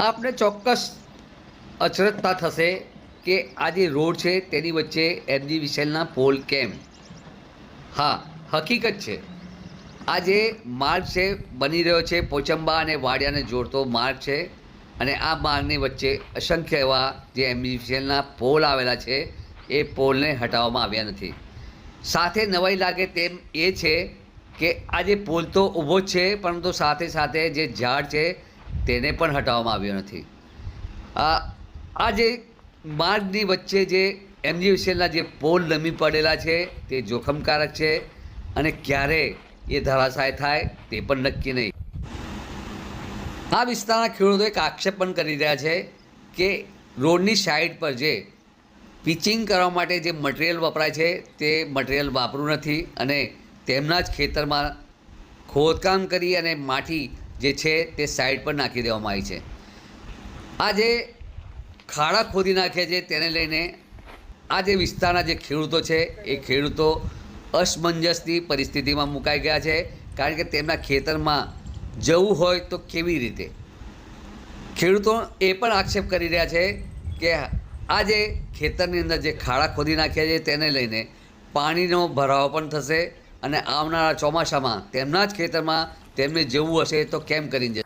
આપને ચોક્કસ અચરજતા થશે કે આ જે રોડ છે તેની વચ્ચે એમજી વિશેલના પોલ કેમ? હા, હકીકત છે. આ જે માર્ગ છે બની રહ્યો છે પોચંબા અને વાડિયાને જોડતો માર્ગ છે અને આ માર્ગની વચ્ચે અસંખ્ય એવા જે એમજી વિશેલના પોલ આવેલા છે એ પોલને હટાવવામાં આવ્યા નથી. સાથે નવાઈ લાગે તેમ એ છે કે આ જે પોલ તો ઊભો જ છે, પરંતુ સાથે સાથે જે ઝાડ છે તેને પણ હટાવવામાં આવ્યો નથી. આ આ જે માર્ગની વચ્ચે જે એમજી વિશેના જે પોલ નમી પડેલા છે, તે જોખમકારક છે અને ક્યારે એ ધરાશાય થાય તે પણ નક્કી નહીં. આ વિસ્તારના ખેડૂતો એક આક્ષેપ પણ કરી રહ્યા છે કે રોડની સાઈડ પર જે પિચિંગ કરવા માટે જે મટીરિયલ વપરાય છે, તે મટીરિયલ વાપરું નથી અને તેમના જ ખેતરમાં ખોદકામ કરી અને માટી જે છે તે સાઈડ પર નાખી દેવામાં આવી છે. આ જે ખાડા ખોદી નાખ્યા છે તેને લઈને આ જે વિસ્તારના જે ખેડૂતો છે, એ ખેડૂતો અસમંજસની પરિસ્થિતિમાં મુકાઈ ગયા છે. કારણ કે તેમના ખેતરમાં જવું હોય તો કેવી રીતે? ખેડૂતો એ પણ આક્ષેપ કરી રહ્યા છે કે આ જે ખેતરની અંદર જે ખાડા ખોદી નાખ્યા છે તેને લઈને પાણીનો ભરાવો પણ થશે અને આવનારા ચોમાસામાં તેમના જ ખેતરમાં તેમને જવું હશે તો કેમ કરીને જશે?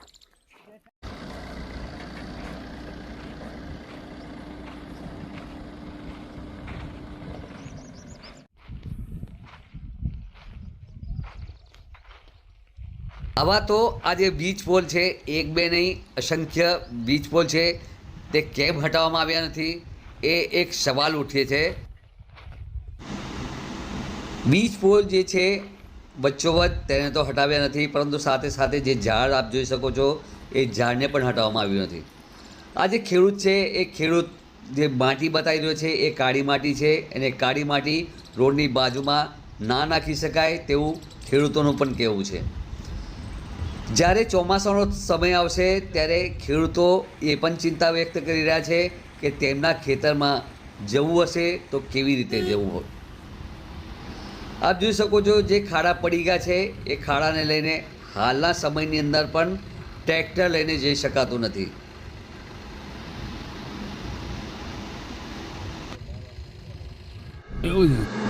આવા તો આ જે બીચ પોલ છે, એક બે નહીં, અસંખ્ય બીચ પોલ છે. તે કેમ હટાવવામાં આવ્યા નથી? એ એક સવાલ ઉઠે છે. બીચ પોલ જે છે વચ્ચોવચ તેને તો હટાવ્યા નથી, પરંતુ સાથે સાથે જે ઝાડ આપ જોઈ શકો છો, એ ઝાડને પણ હટાવવામાં આવ્યું નથી. આ જે ખેડૂત છે, એ ખેડૂત જે માટી બતાવી રહ્યો છે, એ કાળી માટી છે, અને કાળી માટી રોડની બાજુમાં ના નાખી શકાય તેવું ખેડૂતોનું પણ કહેવું છે. જ્યારે ચોમાસાનો સમય આવશે, ત્યારે ખેડૂતો એ પણ ચિંતા વ્યક્ત કરી રહ્યા છે કે તેમના ખેતરમાં જવું હશે તો કેવી રીતે જવું હોય. આપ જોઈ શકો છો જે ખાડા પડી ગયા છે, એ ખાડાને લઈને હાલના સમયની અંદર પણ ટ્રેક્ટર લઈને જઈ શકાતું નથી. એવું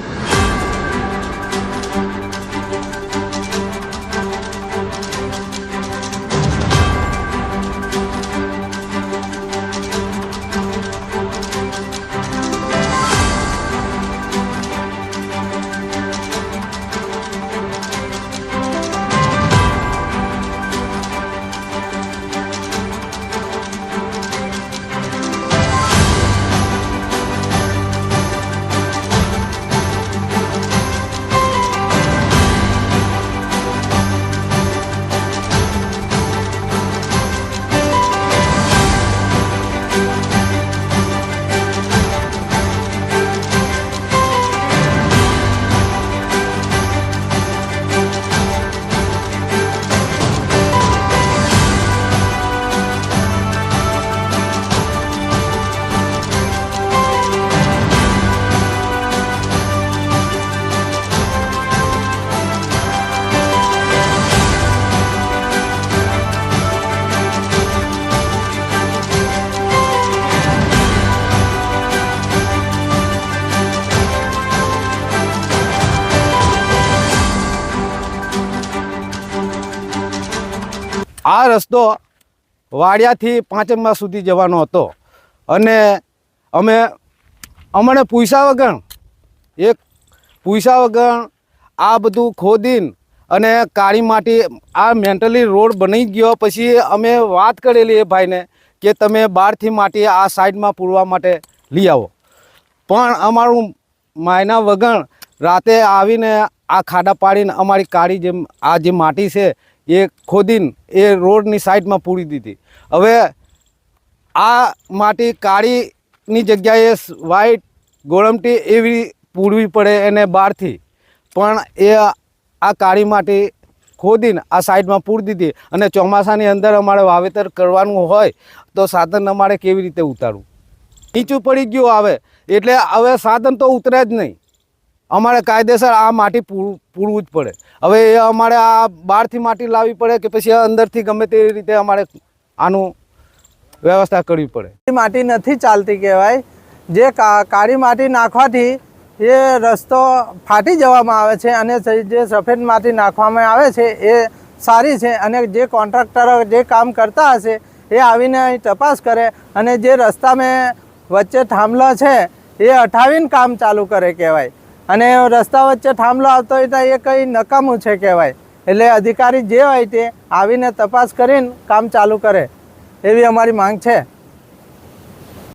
આ રસ્તો વાડિયાથી પાંચમમાં સુધી જવાનો હતો. અને અમે, અમને પૂછ્યા વગર, એક પૂછ્યા વગર આ બધું ખોદીને અને કાળી માટી, આ મેન્ટલી રોડ બની ગયો. પછી અમે વાત કરેલી એ ભાઈને કે તમે બહારથી માટી આ સાઈડમાં પૂરવા માટે લઈ આવો. પણ અમારું માયના વગર રાતે આવીને આ ખાડા પાડીને અમારી કાળી જે આ જે માટી છે એ ખોદીને એ રોડની સાઈડમાં પૂરી દીધી. હવે આ માટી કાળીની જગ્યાએ વ્હાઈટ ગોળમટી એવી પૂરવી પડે એને બહારથી. પણ એ આ કાળી માટી ખોદીને આ સાઈડમાં પૂરી દીધી અને ચોમાસાની અંદર અમારે વાવેતર કરવાનું હોય તો સાધન અમારે કેવી રીતે ઉતારવું? નીચું પડી ગયું આવે. એટલે હવે સાધન તો ઉતરે જ નહીં. અમારે કાયદેસર આ માટી પૂરું પૂરવું જ પડે. હવે એ અમારે આ બહારથી માટી લાવવી પડે કે પછી અંદરથી ગમે તે રીતે અમારે આનું વ્યવસ્થા કરવી પડે. માટી નથી ચાલતી કહેવાય. જે કાળી માટી નાખવાથી એ રસ્તો ફાટી જવામાં આવે છે અને જે સફેદ માટી નાખવામાં આવે છે એ સારી છે અને જે કોન્ટ્રાક્ટરો જે કામ કરતા હશે એ આવીને અહીં તપાસ કરે અને જે રસ્તામાં વચ્ચે થાંભલો છે એ અઠાવીને કામ ચાલુ કરે કહેવાય. અને રસ્તા વચ્ચે થાંભલો આવતો હોય તો એ કંઈ નકામું છે કહેવાય. એટલે અધિકારી જે હોય તે આવીને તપાસ કરીને કામ ચાલુ કરે. એવી અમારી માંગ છે.